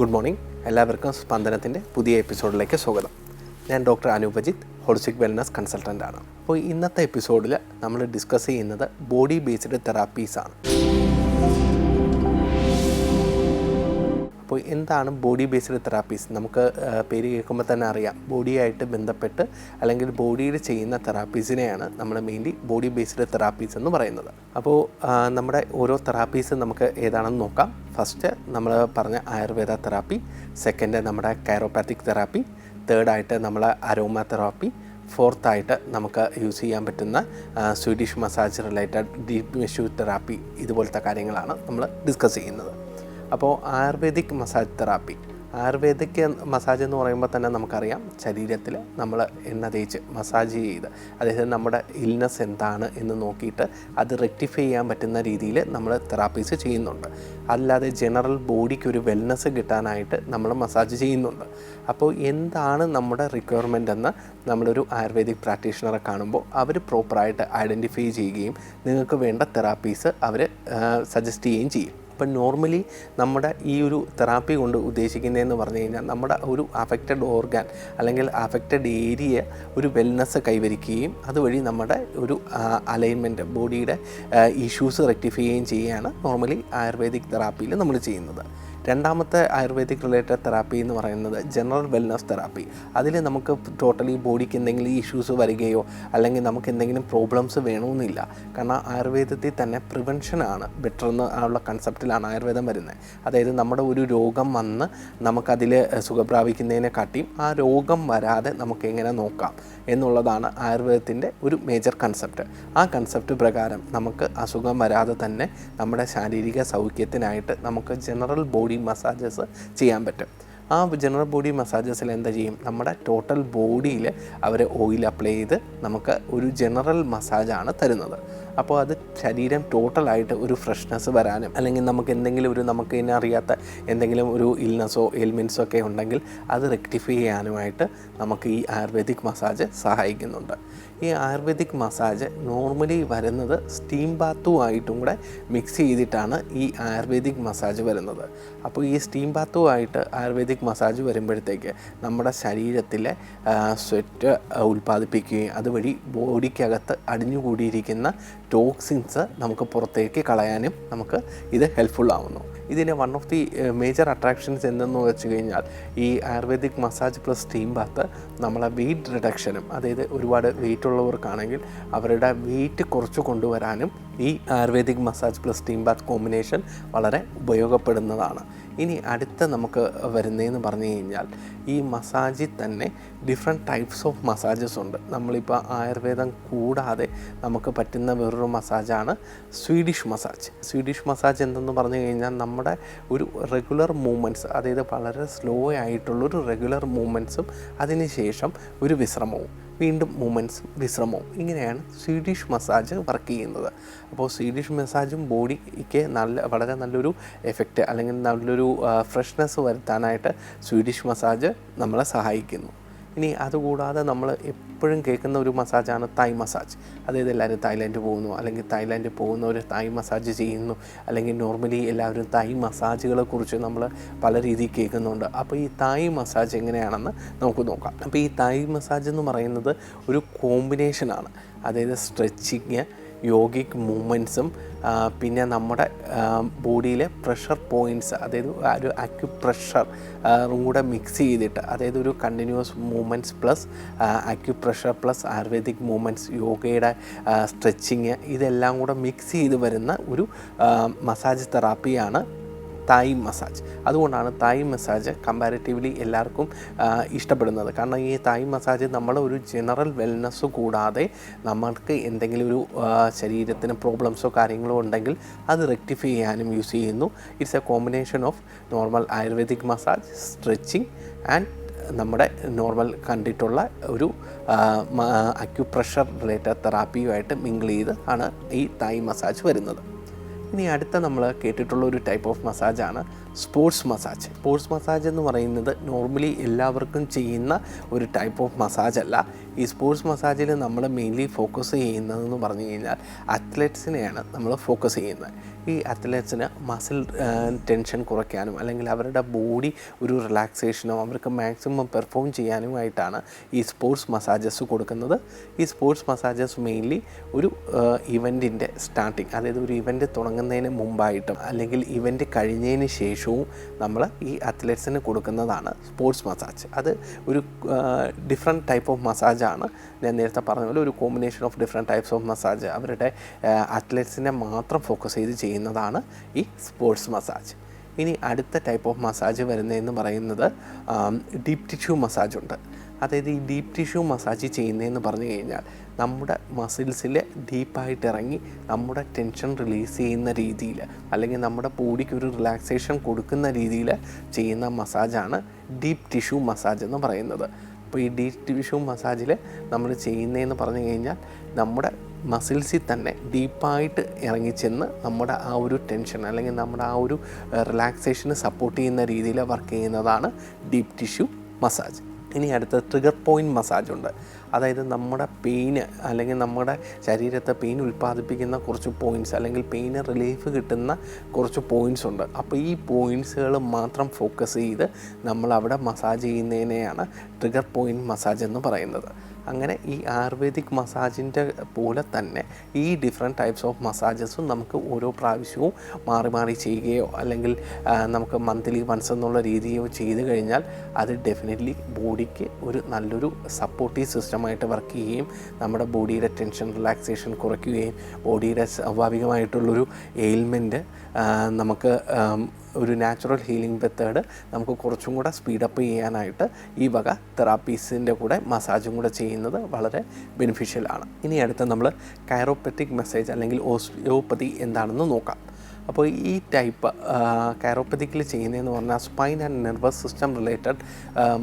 Good morning. എല്ലാവർക്കും സ്പന്ദനത്തിന്റെ പുതിയ എപ്പിസോഡിലേക്ക് സ്വാഗതം. ഞാൻ doctor Anupajith holistic wellness consultant ആണ്. അപ്പോൾ ഇന്നത്തെ എപ്പിസോഡിൽ നമ്മൾ ഡിസ്കസ് ചെയ്യുന്നത് ബോഡി ബേസ്ഡ് തെറാപ്പീസ് ആണ്. അപ്പോൾ എന്താണ് ബോഡി ബേസ്ഡ് തെറാപ്പീസ് നമുക്ക് പേര് കേൾക്കുമ്പോൾ തന്നെ അറിയാം. ബോഡിയായിട്ട് ബന്ധപ്പെട്ട് അല്ലെങ്കിൽ ബോഡിയിൽ ചെയ്യുന്ന തെറാപ്പീസിനെയാണ് നമ്മൾ മെയിൻലി ബോഡി ബേസ്ഡ് തെറാപ്പീസ് എന്ന് പറയുന്നത്. അപ്പോൾ നമ്മുടെ ഓരോ തെറാപ്പീസ് നമുക്ക് ഏതാണെന്ന് നോക്കാം. ഫസ്റ്റ് നമ്മൾ പറഞ്ഞ ആയുർവേദ തെറാപ്പി സെക്കൻഡ് നമ്മുടെ കൈറോപാത്തിക് തെറാപ്പി തേർഡായിട്ട് നമ്മൾ അരോമ തെറാപ്പി ഫോർത്തായിട്ട് നമുക്ക് യൂസ് ചെയ്യാൻ പറ്റുന്ന Swedish massage related deep tissue therapy ഇതുപോലത്തെ കാര്യങ്ങളാണ് നമ്മൾ ഡിസ്കസ് ചെയ്യുന്നത്. അപ്പോൾ ayurvedic massage therapy. Ayurvedic massage എന്ന് പറയുമ്പോൾ തന്നെ നമുക്കറിയാം ശരീരത്തിൽ നമ്മൾ എണ്ണ തേച്ച് മസാജ് ചെയ്ത് അതായത് നമ്മുടെ ഇൽനെസ് എന്താണ് എന്ന് നോക്കിയിട്ട് അത് റെക്ടിഫൈ ചെയ്യാൻ പറ്റുന്ന രീതിയിൽ നമ്മൾ തെറാപ്പീസ് ചെയ്യുന്നുണ്ട്. അല്ലാതെ ജനറൽ ബോഡിക്ക് ഒരു വെൽനെസ് കിട്ടാനായിട്ട് നമ്മൾ മസാജ് ചെയ്യുന്നുണ്ട്. അപ്പോൾ എന്താണ് നമ്മുടെ റിക്വയർമെന്റ് എന്ന് നമ്മളൊരു ആയുർവേദിക് പ്രാക്ടീഷണറെ കാണുമ്പോൾ അവർ പ്രോപ്പറായിട്ട് ഐഡന്റിഫൈ ചെയ്യുകയും നിങ്ങൾക്ക് വേണ്ട തെറാപ്പീസ് അവർ സജസ്റ്റ് ചെയ്യുകയും ചെയ്യും. ഇപ്പം നോർമലി നമ്മുടെ ഈ ഒരു തെറാപ്പി കൊണ്ട് ഉദ്ദേശിക്കുന്നതെന്ന് പറഞ്ഞു കഴിഞ്ഞാൽ നമ്മുടെ ഒരു അഫക്റ്റഡ് ഓർഗാൻ അല്ലെങ്കിൽ അഫക്റ്റഡ് ഏരിയ ഒരു വെൽനെസ് കൈവരിക്കുകയും അതുവഴി നമ്മുടെ ഒരു അലൈൻമെന്റ് ബോഡിയുടെ ഇഷ്യൂസ് റെക്ടിഫൈ ചെയ്യുകയും ചെയ്യുകയാണ് നോർമലി ആയുർവേദിക് തെറാപ്പിയിൽ നമ്മൾ ചെയ്യുന്നത്. രണ്ടാമത്തെ ആയുർവേദിക് റിലേറ്റഡ് തെറാപ്പി എന്ന് പറയുന്നത് ജനറൽ വെൽനസ് തെറാപ്പി. അതിൽ നമുക്ക് ടോട്ടലി ബോഡിക്ക് എന്തെങ്കിലും ഇഷ്യൂസ് വരികയോ അല്ലെങ്കിൽ നമുക്ക് എന്തെങ്കിലും പ്രോബ്ലംസ് വേണമെന്നില്ല. കാരണം ആയുർവേദത്തിൽ തന്നെ പ്രിവെൻഷനാണ് ബെറ്റർ എന്ന് ഉള്ള കൺസെപ്റ്റിലാണ് ആയുർവേദം വരുന്നത്. അതായത് നമ്മുടെ ഒരു രോഗം വന്ന് നമുക്കതിൽ സുഖപ്രാപിക്കുന്നതിനെ കാട്ടിയും ആ രോഗം വരാതെ നമുക്ക് എങ്ങനെ നോക്കാം എന്നുള്ളതാണ് ആയുർവേദത്തിന്റെ ഒരു മേജർ കൺസെപ്റ്റ് ആ കൺസെപ്റ്റ് പ്രകാരം നമുക്ക് അസുഖം വരാതെ തന്നെ നമ്മുടെ ശാരീരിക സൗഖ്യത്തിനായിട്ട് നമുക്ക് ജനറൽ ബോഡി മസാജസ് ചെയ്യാൻ പറ്റും. ആ ജനറൽ ബോഡി മസാജസിൽ എന്താ ചെയ്യും? നമ്മുടെ ടോട്ടൽ ബോഡിയിൽ അവർ ഓയിൽ അപ്ലൈ ചെയ്ത് നമുക്ക് ഒരു ജനറൽ മസാജാണ് തരുന്നത്. അപ്പോൾ അത് ശരീരം ടോട്ടലായിട്ട് ഒരു ഫ്രഷ്നെസ് വരാനും അല്ലെങ്കിൽ നമുക്ക് എന്തെങ്കിലും ഒരു നമുക്ക് ഇതിനെ അറിയാത്ത എന്തെങ്കിലും ഒരു ഇൽനെസ്സോ എലിമെൻസോ ഒക്കെ ഉണ്ടെങ്കിൽ അത് റെക്ടിഫൈ ചെയ്യാനുമായിട്ട് നമുക്ക് ഈ ആയുർവേദിക് മസാജ് സഹായിക്കുന്നുണ്ട്. ഈ ആയുർവേദിക് മസാജ് നോർമലി വരുന്നത് സ്റ്റീം ബാത്തുമായിട്ടും കൂടെ മിക്സ് ചെയ്തിട്ടാണ് ഈ ആയുർവേദിക് മസാജ് വരുന്നത്. അപ്പോൾ ഈ സ്റ്റീം ബാത്തുമായിട്ട് ആയുർവേദിക് മസാജ് വരുമ്പോഴത്തേക്ക് നമ്മുടെ ശരീരത്തിലെ സ്വെറ്റ് ഉൽപ്പാദിപ്പിക്കുകയും അതുവഴി ബോഡിക്കകത്ത് അടിഞ്ഞുകൂടിയിരിക്കുന്ന ടോക്സിൻസ് നമുക്ക് പുറത്തേക്ക് കളയാനും നമുക്ക് ഇത് ഹെൽപ്ഫുൾ ആവുന്നു. ഇതിന്റെ one of the major attractions എന്തെന്ന് വെച്ച് കഴിഞ്ഞാൽ ഈ ayurvedic massage plus steam bath നമ്മളെ വെയിറ്റ് റിഡക്ഷനും അതായത് ഒരുപാട് വെയിറ്റ് ഉള്ളവർക്കാണെങ്കിൽ അവരുടെ വെയിറ്റ് കുറച്ച് കൊണ്ടുവരാനും ഈ ayurvedic massage plus steam bath combination വളരെ ഉപയോഗപ്പെടുന്നതാണ്. ഇനി അടുത്ത നമുക്ക് വരുന്നതെന്ന് പറഞ്ഞു കഴിഞ്ഞാൽ ഈ മസാജിൽ തന്നെ ഡിഫറെന്റ് ടൈപ്സ് ഓഫ് മസാജസ് ഉണ്ട്. നമ്മളിപ്പോൾ ആയുർവേദം കൂടാതെ നമുക്ക് പറ്റുന്ന വേറൊരു മസാജാണ് സ്വീഡിഷ് മസാജ് സ്വീഡിഷ് മസാജ് എന്തെന്ന് പറഞ്ഞു കഴിഞ്ഞാൽ നമ്മുടെ ഒരു റെഗുലർ മൂവ്മെന്റ്സ് അതായത് വളരെ സ്ലോ ആയിട്ടുള്ളൊരു റെഗുലർ മൂവ്മെന്റ്സും അതിനുശേഷം ഒരു വിശ്രമവും. വീണ്ടും മൂമെന്റ്സും വിശ്രമവും ഇങ്ങനെയാണ് സ്വീഡിഷ് മസാജ് വർക്ക് ചെയ്യുന്നത്. അപ്പോൾ സ്വീഡിഷ് മസാജും ബോഡിക്ക് നല്ല വളരെ നല്ലൊരു എഫക്റ്റ് അല്ലെങ്കിൽ നല്ലൊരു ഫ്രഷ്നെസ് വരുത്താനായിട്ട് സ്വീഡിഷ് മസാജ് നമ്മളെ സഹായിക്കുന്നു. ഇനി അതുകൂടാതെ നമ്മൾ എപ്പോഴും കേൾക്കുന്ന ഒരു മസാജാണ് തായ് മസാജ് അതായത് എല്ലാവരും തായ്ലാൻഡ് പോകുന്നു അല്ലെങ്കിൽ തായ്ലാൻഡ് പോകുന്നവർ തായ് മസാജ് ചെയ്യുന്നു അല്ലെങ്കിൽ നോർമലി എല്ലാവരും തായ് മസാജുകളെ കുറിച്ച് നമ്മൾ പല രീതിയിൽ കേൾക്കുന്നുണ്ട്. അപ്പോൾ ഈ തായ് മസാജ് എങ്ങനെയാണെന്ന് നമുക്ക് നോക്കാം. അപ്പോൾ ഈ തായ് മസാജ് എന്ന് പറയുന്നത് ഒരു കോമ്പിനേഷനാണ് അതായത് സ്ട്രെച്ചിങ് യോഗിക് മൂവ്മെന്റ്സും പിന്നെ നമ്മുടെ ബോഡിയിലെ പ്രഷർ പോയിന്റ്സ് അതായത് ഒരു അക്യു കൂടെ മിക്സ് ചെയ്തിട്ട് അതായത് ഒരു continuous movements plus acupressure plus ayurvedic movements യോഗയുടെ സ്ട്രെച്ചിങ് ഇതെല്ലാം കൂടെ മിക്സ് ചെയ്ത് വരുന്ന ഒരു മസാജ് തെറാപ്പിയാണ് തായ് മസാജ് അതുകൊണ്ടാണ് തായ് മസാജ് കമ്പാരിറ്റീവ്ലി എല്ലാവർക്കും ഇഷ്ടപ്പെടുന്നത്. കാരണം ഈ തായ് മസാജ് നമ്മൾ ഒരു ജനറൽ വെൽനെസ് കൂടാതെ നമ്മൾക്ക് എന്തെങ്കിലും ഒരു ശരീരത്തിന് പ്രോബ്ലംസോ കാര്യങ്ങളോ ഉണ്ടെങ്കിൽ അത് റെക്ടിഫൈ ചെയ്യാനും യൂസ് ചെയ്യുന്നു. It's a combination of normal ayurvedic massage stretching and നമ്മുടെ നോർമൽ കണ്ടിട്ടുള്ള ഒരു അക്യുപ്രഷർ റിലേറ്റഡ് തെറാപ്പിയുമായിട്ട് മിങ്കിൾ ചെയ്ത് ആണ് ഈ തായ് മസാജ് വരുന്നത്. ഇനി അടുത്ത നമ്മൾ കേട്ടിട്ടുള്ള ഒരു ടൈപ്പ് ഓഫ് മസാജാണ് സ്പോർട്സ് മസാജ് സ്പോർട്സ് മസാജ് എന്ന് പറയുന്നത് നോർമലി എല്ലാവർക്കും ചെയ്യുന്ന ഒരു ടൈപ്പ് ഓഫ് മസാജ് അല്ല. ഈ സ്പോർട്സ് മസാജിൽ നമ്മൾ മെയിൻലി ഫോക്കസ് ചെയ്യുന്നതെന്ന് പറഞ്ഞു കഴിഞ്ഞാൽ അത്ലറ്റ്സിനെയാണ് നമ്മൾ ഫോക്കസ് ചെയ്യുന്നത്. ഈ അത്ലറ്റ്സിന് മസിൽ ടെൻഷൻ കുറയ്ക്കാനും അല്ലെങ്കിൽ അവരുടെ ബോഡി ഒരു റിലാക്സേഷനോ അവർക്ക് മാക്സിമം പെർഫോം ചെയ്യാനുമായിട്ടാണ് ഈ സ്പോർട്സ് മസാജസ് കൊടുക്കുന്നത്. ഈ സ്പോർട്സ് മസാജസ് മെയിൻലി ഒരു ഇവന്റിന്റെ സ്റ്റാർട്ടിങ് അതായത് ഒരു ഇവന്റ് തുടങ്ങുന്നതിന് മുമ്പായിട്ടും അല്ലെങ്കിൽ ഇവന്റ് കഴിഞ്ഞതിന് ശേഷവും നമ്മൾ ഈ അത്ലറ്റ്സിന് കൊടുക്കുന്നതാണ് സ്പോർട്സ് മസാജ് അത് ഒരു ഡിഫറെന്റ് ടൈപ്പ് ഓഫ് മസാജാണ് ഞാൻ നേരത്തെ പറഞ്ഞ പോലെ ഒരു combination of different types of massage അവരുടെ അത്ലറ്റ്സിനെ മാത്രം ഫോക്കസ് ചെയ്ത് ചെയ്യുന്നതാണ് ഈ സ്പോർട്സ് മസാജ് ഇനി അടുത്ത ടൈപ്പ് ഓഫ് മസാജ് വരുന്നതെന്ന് പറയുന്നത് ഡീപ് ടിഷ്യൂ മസാജ് ഉണ്ട്. അതായത് ഈ ഡീപ് ടിഷ്യൂ മസാജ് ചെയ്യുന്നതെന്ന് പറഞ്ഞു കഴിഞ്ഞാൽ നമ്മുടെ മസിൽസിൽ ഡീപ്പായിട്ട് ഇറങ്ങി നമ്മുടെ ടെൻഷൻ റിലീസ് ചെയ്യുന്ന രീതിയിൽ അല്ലെങ്കിൽ നമ്മുടെ ബോഡിക്ക് ഒരു റിലാക്സേഷൻ കൊടുക്കുന്ന രീതിയിൽ ചെയ്യുന്ന മസാജാണ് ഡീപ് ടിഷ്യൂ മസാജ് എന്ന് പറയുന്നത്. അപ്പോൾ ഈ ഡീപ് ടിഷ്യൂ മസാജിൽ നമ്മൾ ചെയ്യുന്നതെന്ന് പറഞ്ഞു കഴിഞ്ഞാൽ നമ്മുടെ മസിൽസിൽ തന്നെ ഡീപ്പായിട്ട് ഇറങ്ങിച്ചെന്ന് നമ്മുടെ ആ ഒരു ടെൻഷൻ അല്ലെങ്കിൽ നമ്മുടെ ആ ഒരു റിലാക്സേഷന് സപ്പോർട്ട് ചെയ്യുന്ന രീതിയിൽ വർക്ക് ചെയ്യുന്നതാണ് ഡീപ് ടിഷ്യൂ മസാജ്. ഇനി അടുത്ത ട്രിഗർ പോയിന്റ് മസാജ് ഉണ്ട്. അതായത് നമ്മുടെ പെയിന് അല്ലെങ്കിൽ നമ്മുടെ ശരീരത്തെ പെയിൻ ഉൽപ്പാദിപ്പിക്കുന്ന കുറച്ച് പോയിന്റ്സ് അല്ലെങ്കിൽ പെയിന് റിലീഫ് കിട്ടുന്ന കുറച്ച് പോയിന്റ്സ് ഉണ്ട്. അപ്പോൾ ഈ പോയിന്റ്സുകൾ മാത്രം ഫോക്കസ് ചെയ്ത് നമ്മൾ അവിടെ മസാജ് ചെയ്യുന്നതിനെയാണ് ട്രിഗർ പോയിന്റ് മസാജ് എന്ന് പറയുന്നത്. അങ്ങനെ ഈ ആയുർവേദിക് മസാജിന്റെ പോലെ തന്നെ ഈ ഡിഫറെന്റ് ടൈപ്സ് ഓഫ് മസാജസും നമുക്ക് ഓരോ പ്രാവശ്യവും മാറി മാറി ചെയ്യുകയോ അല്ലെങ്കിൽ നമുക്ക് മന്ത്ലി വൺസ് എന്നുള്ള രീതിയോ ചെയ്ത് കഴിഞ്ഞാൽ അത് ഡെഫിനറ്റ്ലി ബോഡിക്ക് ഒരു നല്ലൊരു സപ്പോർട്ടീവ് സിസ്റ്റമായിട്ട് വർക്ക് ചെയ്യുകയും നമ്മുടെ ബോഡിയുടെ ടെൻഷൻ റിലാക്സേഷൻ കുറയ്ക്കുകയും ബോഡിയുടെ സ്വാഭാവികമായിട്ടുള്ളൊരു എയിൽമെന്റ് നമുക്ക് ഒരു നാച്ചുറൽ ഹീലിംഗ് മെത്തേഡ് നമുക്ക് കുറച്ചും കൂടെ സ്പീഡപ്പ് ചെയ്യാനായിട്ട് ഈ വക തെറാപ്പീസിന്റെ കൂടെ മസാജും കൂടെ ചെയ്യുന്നത് വളരെ ബെനിഫിഷ്യലാണ് ഇനി അടുത്ത നമ്മൾ കൈറോപ്പറ്റിക് മെസ്സേജ് അല്ലെങ്കിൽ ഓസ്റ്റിയോപ്പതി എന്താണെന്ന് നോക്കാം. അപ്പോൾ ഈ ടൈപ്പ് കയറോപ്പതിക്കിൽ ചെയ്യുന്നതെന്ന് പറഞ്ഞാൽ spine and nervous system related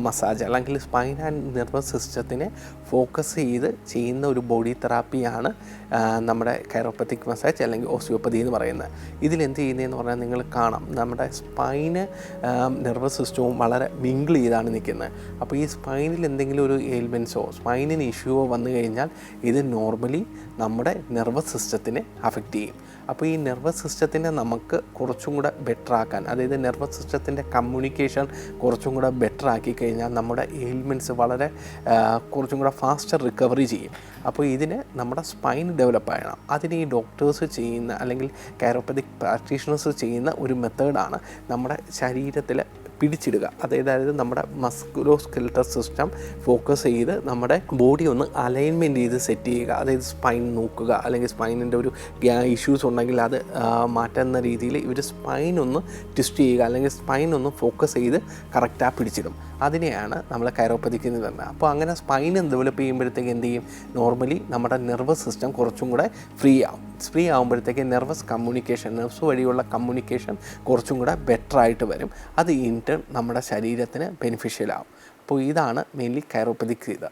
massage അല്ലെങ്കിൽ സ്പൈൻ ആൻഡ് നെർവസ് സിസ്റ്റത്തിനെ ഫോക്കസ് ചെയ്ത് ചെയ്യുന്ന ഒരു ബോഡി തെറാപ്പിയാണ് നമ്മുടെ കയറോപ്പത്തിക് മസാജ് അല്ലെങ്കിൽ ഓസ്റ്റിയോപ്പതി എന്ന് പറയുന്നത്. ഇതിലെന്ത് ചെയ്യുന്നതെന്ന് പറഞ്ഞാൽ നിങ്ങൾ കാണാം നമ്മുടെ സ്പൈന് നെർവസ് സിസ്റ്റവും വളരെ മിങ്കിൾ ചെയ്താണ് നിൽക്കുന്നത്. അപ്പോൾ ഈ സ്പൈനിൽ എന്തെങ്കിലും ഒരു എയിൽമെൻസോ സ്പൈനിന് ഇഷ്യൂവോ വന്നു കഴിഞ്ഞാൽ ഇത് നോർമലി നമ്മുടെ നെർവസ് സിസ്റ്റത്തിനെ അഫക്റ്റ് ചെയ്യും. അപ്പോൾ ഈ നെർവസ് സിസ്റ്റത്തിനെ നമുക്ക് കുറച്ചും കൂടെ ബെറ്റർ ആക്കാൻ അതായത് നെർവസ് സിസ്റ്റത്തിന്റെ കമ്മ്യൂണിക്കേഷൻ കുറച്ചും കൂടെ ബെറ്റർ ആക്കി കഴിഞ്ഞാൽ നമ്മുടെ എയിൽമെന്റ്സ് വളരെ കുറച്ചും കൂടെ ഫാസ്റ്റർ റിക്കവറി ചെയ്യും. അപ്പോൾ ഇതിന് നമ്മുടെ സ്പൈൻ ഡെവലപ്പ് ചെയ്യണം അതിന് ഈ ഡോക്ടേഴ്സ് ചെയ്യുന്ന അല്ലെങ്കിൽ കാരോപ്പതിക് പ്രാക്ടീഷണേഴ്സ് ചെയ്യുന്ന ഒരു മെത്തേഡാണ് നമ്മുടെ ശരീരത്തിൽ പിടിച്ചിടുക. അതായത് നമ്മുടെ മസ്കുലോ സ്കെൽട്ടർ സിസ്റ്റം ഫോക്കസ് ചെയ്ത് നമ്മുടെ ബോഡി ഒന്ന് അലൈൻമെന്റ് ചെയ്ത് സെറ്റ് ചെയ്യുക. അതായത് സ്പൈൻ നോക്കുക. അല്ലെങ്കിൽ സ്പൈനിന്റെ ഒരു ഇഷ്യൂസ് ഉണ്ടെങ്കിൽ അത് മാറ്റുന്ന രീതിയിൽ ഇവർ സ്പൈൻ ഒന്ന് ട്വിസ്റ്റ് ചെയ്യുക. അല്ലെങ്കിൽ സ്പൈൻ ഒന്ന് ഫോക്കസ് ചെയ്ത് കറക്റ്റാ പിടിച്ചിടും. അതിനെയാണ് നമ്മൾ കയറോപ്പതിക്കുന്നത് തന്നെ അപ്പോൾ അങ്ങനെ സ്പൈൻ ഡെവലപ്പ് ചെയ്യുമ്പോഴത്തേക്ക് എന്ത് ചെയ്യും? നോർമലി നമ്മുടെ നെർവസ് സിസ്റ്റം കുറച്ചും കൂടെ ഫ്രീ ആവും. ഫ്രീ ആകുമ്പോഴത്തേക്ക് നെർവസ് കമ്മ്യൂണിക്കേഷൻ നെർവ്സ് വഴിയുള്ള കമ്മ്യൂണിക്കേഷൻ കുറച്ചും കൂടെ ബെറ്റർ ആയിട്ട് വരും. അത് ഇൻ ടേൺ നമ്മുടെ ശരീരത്തിന് ബെനിഫിഷ്യൽ ആവും. അപ്പോൾ ഇതാണ് മെയിൻലി കയറോപ്പതിക്ക് ചെയ്ത്.